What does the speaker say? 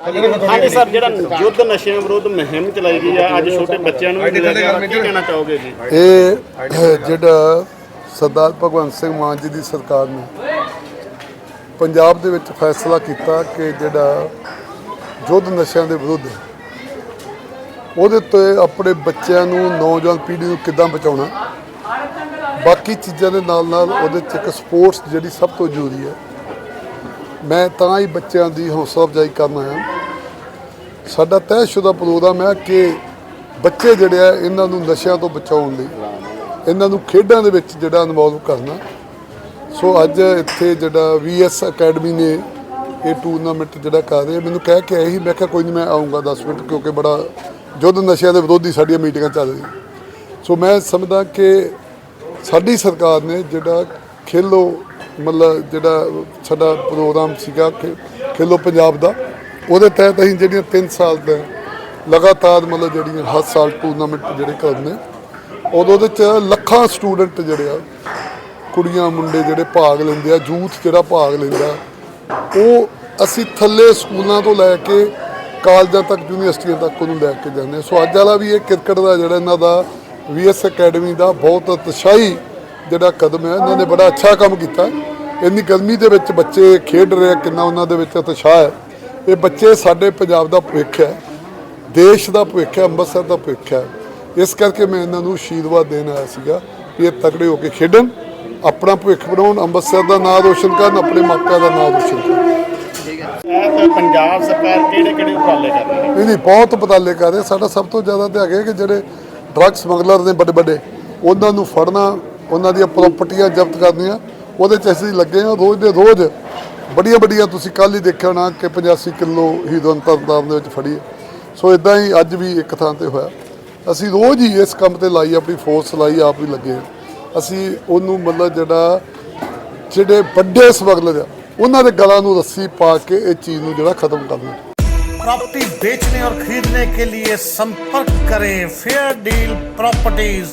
ਹਾਂਜੀ ਸਰ, ਜਿਹੜਾ ਯੁੱਧ ਨਸ਼ਿਆਂ ਵਿਰੁੱਧ ਮੁਹਿੰਮ ਚਲਾਈ ਗਈ ਆ, ਅੱਜ ਛੋਟੇ ਬੱਚਿਆਂ ਨੂੰ ਵੀ ਮਿਲਿਆ ਗਿਆ। ਕੀ ਕਹਿਣਾ ਚਾਹੋਗੇ ਜੀ? ਇਹ ਜਿਹੜਾ ਸਰਦਾਰ ਭਗਵੰਤ ਸਿੰਘ ਮਾਨ ਜੀ ਦੀ ਸਰਕਾਰ ਨੇ ਪੰਜਾਬ ਦੇ ਵਿੱਚ ਫੈਸਲਾ ਕੀਤਾ ਕਿ ਜਿਹੜਾ ਯੁੱਧ ਨਸ਼ਿਆਂ ਦੇ ਵਿਰੁੱਧ ਉਹਦੇ ਤੇ ਆਪਣੇ ਬੱਚਿਆਂ ਨੂੰ, ਨੌਜਵਾਨ ਪੀੜ੍ਹੀ ਨੂੰ ਕਿੱਦਾਂ ਬਚਾਉਣਾ ਬਾਕੀ ਚੀਜ਼ਾਂ ਦੇ ਨਾਲ ਨਾਲ ਉਹਦੇ ਚ ਇੱਕ ਸਪੋਰਟਸ ਜਿਹੜੀ ਸਭ ਤੋਂ ਜ਼ਰੂਰੀ ਹੈ ਮੈਂ ਤਾਂ ਹੀ ਬੱਚਿਆਂ ਦੀ ਹੌਸਲਾ ਅਫਜ਼ਾਈ ਕਰਨ ਆਇਆ। ਸਾਡਾ ਤੈਅਸ਼ੁਦਾ ਪ੍ਰੋਗਰਾਮ ਹੈ ਕਿ ਬੱਚੇ ਜਿਹੜੇ ਆ, ਇਹਨਾਂ ਨੂੰ ਨਸ਼ਿਆਂ ਤੋਂ ਬਚਾਉਣ ਲਈ, ਇਹਨਾਂ ਨੂੰ ਖੇਡਾਂ ਦੇ ਵਿੱਚ ਜਿਹੜਾ ਇਨਵੋਲਵ ਕਰਨਾ। ਸੋ ਅੱਜ ਇੱਥੇ ਜਿਹੜਾ ਵੀਐਸ ਅਕੈਡਮੀ ਨੇ ਇਹ ਟੂਰਨਾਮੈਂਟ ਜਿਹੜਾ ਕਰ ਰਹੇ, ਮੈਨੂੰ ਕਹਿ ਕੇ ਆਏ ਸੀ, ਮੈਂ ਕਿਹਾ ਕੋਈ ਨਹੀਂ ਮੈਂ ਆਉਂਗਾ 10 ਮਿੰਟ, ਕਿਉਂਕਿ ਬੜਾ ਯੁੱਧ ਨਸ਼ਿਆਂ ਦੇ ਵਿਰੋਧੀ ਸਾਡੀਆਂ ਮੀਟਿੰਗਾਂ ਚੱਲ ਰਹੀਆਂ। ਸੋ ਮੈਂ ਸਮਝਦਾ ਕਿ ਸਾਡੀ ਸਰਕਾਰ ਨੇ ਜਿਹੜਾ ਖੇਲੋ ਮਤਲਬ ਜਿਹੜਾ ਸਾਡਾ ਪ੍ਰੋਗਰਾਮ ਸੀਗਾ ਖੇ- ਖੇਲੋ ਪੰਜਾਬ ਦਾ, ਉਹਦੇ ਤਹਿਤ ਅਸੀਂ ਜਿਹੜੀਆਂ 3 ਸਾਲ ਦਾ ਲਗਾਤਾਰ ਮਤਲਬ ਜਿਹੜੀਆਂ ਹਰ ਸਾਲ ਟੂਰਨਾਮੈਂਟ ਜਿਹੜੇ ਕਰਨੇ, ਉਦੋਂ ਦੇ ਚ ਲੱਖਾਂ ਸਟੂਡੈਂਟ ਜਿਹੜੇ ਆ, ਕੁੜੀਆਂ ਮੁੰਡੇ ਜਿਹੜੇ ਭਾਗ ਲੈਂਦੇ ਆ, ਯੂਥ ਜਿਹੜਾ ਭਾਗ ਲੈਂਦਾ, ਉਹ ਅਸੀਂ ਥੱਲੇ ਸਕੂਲਾਂ ਤੋਂ ਲੈ ਕੇ ਕਾਲਜਾਂ ਤੱਕ, ਯੂਨੀਵਰਸਿਟੀਆਂ ਤੱਕ ਉਹਨੂੰ ਲੈ ਕੇ ਜਾਂਦੇ ਹਾਂ। ਸੋ ਅੱਜ ਵਾਲਾ ਵੀ ਇਹ ਕ੍ਰਿਕਟ ਦਾ ਜਿਹੜਾ ਇਹਨਾਂ ਦਾ ਵੀਐਸ ਅਕੈਡਮੀ ਦਾ ਬਹੁਤ ਉਤਸ਼ਾਹੀ ਜਿਹੜਾ ਕਦਮ ਹੈ, ਇਹਨਾਂ ਨੇ ਬੜਾ ਅੱਛਾ ਕੰਮ ਕੀਤਾ ਇੰਨੀ ਗਰਮੀ ਦੇ ਵਿੱਚ ਬੱਚੇ ਖੇਡ ਰਹੇ ਆ, ਕਿੰਨਾ ਉਹਨਾਂ ਦੇ ਵਿੱਚ ਉਤਸ਼ਾਹ ਹੈ। ਇਹ ਬੱਚੇ ਸਾਡੇ ਪੰਜਾਬ ਦਾ ਭਵਿੱਖ ਹੈ ਦੇਸ਼ ਦਾ ਭਵਿੱਖ ਹੈ ਅੰਮ੍ਰਿਤਸਰ ਦਾ ਭਵਿੱਖ ਹੈ। ਇਸ ਕਰਕੇ ਮੈਂ ਇਹਨਾਂ ਨੂੰ ਆਸ਼ੀਰਵਾਦ ਦੇਣ ਆਇਆ ਸੀਗਾ ਵੀ ਇਹ ਤਕੜੇ ਹੋ ਕੇ ਖੇਡਣ ਆਪਣਾ ਭਵਿੱਖ ਬਣਾਉਣ ਅੰਮ੍ਰਿਤਸਰ ਦਾ ਨਾਮ ਰੋਸ਼ਨ ਕਰਨ ਆਪਣੇ ਮਾਪਿਆਂ ਦਾ ਨਾਮ ਰੋਸ਼ਨ ਕਰਨ। ਇਹ ਤਾਂ ਪੰਜਾਬ ਸਰਕਾਰ ਕਿਹੜੇ ਕਿਹੜੇ ਉਪਰਾਲੇ ਕਰ ਰਹੀ ਹੈ? ਨਹੀਂ ਨਹੀਂ ਬਹੁਤ ਪਤਾਲੇ ਕਰ ਰਹੇ। ਸਾਡਾ ਸਭ ਤੋਂ ਜ਼ਿਆਦਾ ਤੇ ਹੈਗੇ ਕਿ ਜਿਹੜੇ ਡਰੱਗ ਸਮਗਲਰ ਨੇ ਵੱਡੇ ਵੱਡੇ ਉਹਨਾਂ ਨੂੰ ਫੜਨਾ ਉਹਨਾਂ ਦੀਆਂ ਪ੍ਰਾਪਰਟੀਆਂ ਜ਼ਬਤ ਕਰਨੀਆਂ ਉਹਦੇ 'ਚ ਅਸੀਂ ਲੱਗੇ ਹਾਂ ਰੋਜ਼ ਦੇ ਰੋਜ਼ ਬੜੀਆਂ ਬੜੀਆਂ ਤੁਸੀਂ ਕੱਲ ਹੀ ਦੇਖਿਆ ਹੋਣਾ ਕਿ 85 ਕਿਲੋ ਹੀਰੋਇਨ ਤਰਨਤਾਰਨ ਦੇ ਵਿੱਚ ਫੜੀ ਹੈ ਸੋ ਇਦਾਂ ਹੀ ਅੱਜ ਵੀ ਇੱਕ ਥਾਂ ਤੇ ਹੋਇਆ ਅਸੀਂ ਰੋਜ਼ ਹੀ ਇਸ ਕੰਮ ਤੇ ਲਾਈ ਆਪਣੀ ਫੋਰਸ ਲਾਈ ਆਪ ਵੀ ਲੱਗੇ ਹਾਂ ਅਸੀਂ ਉਹਨੂੰ ਮਤਲਬ ਜਿਹੜਾ ਜਿਹੜੇ ਵੱਡੇ ਸਮਗਲਰ ਆ ਉਹਨਾਂ ਦੇ ਗਲਾਂ ਨੂੰ ਰੱਸੀ ਪਾ ਕੇ ਇਹ ਚੀਜ਼ ਨੂੰ ਜਿਹੜਾ ਖਤਮ ਕਰਨਾ प्रॉपर्टी बेचने और खरीदने के लिए संपर्क करें फेयर डील प्रॉपर्टीज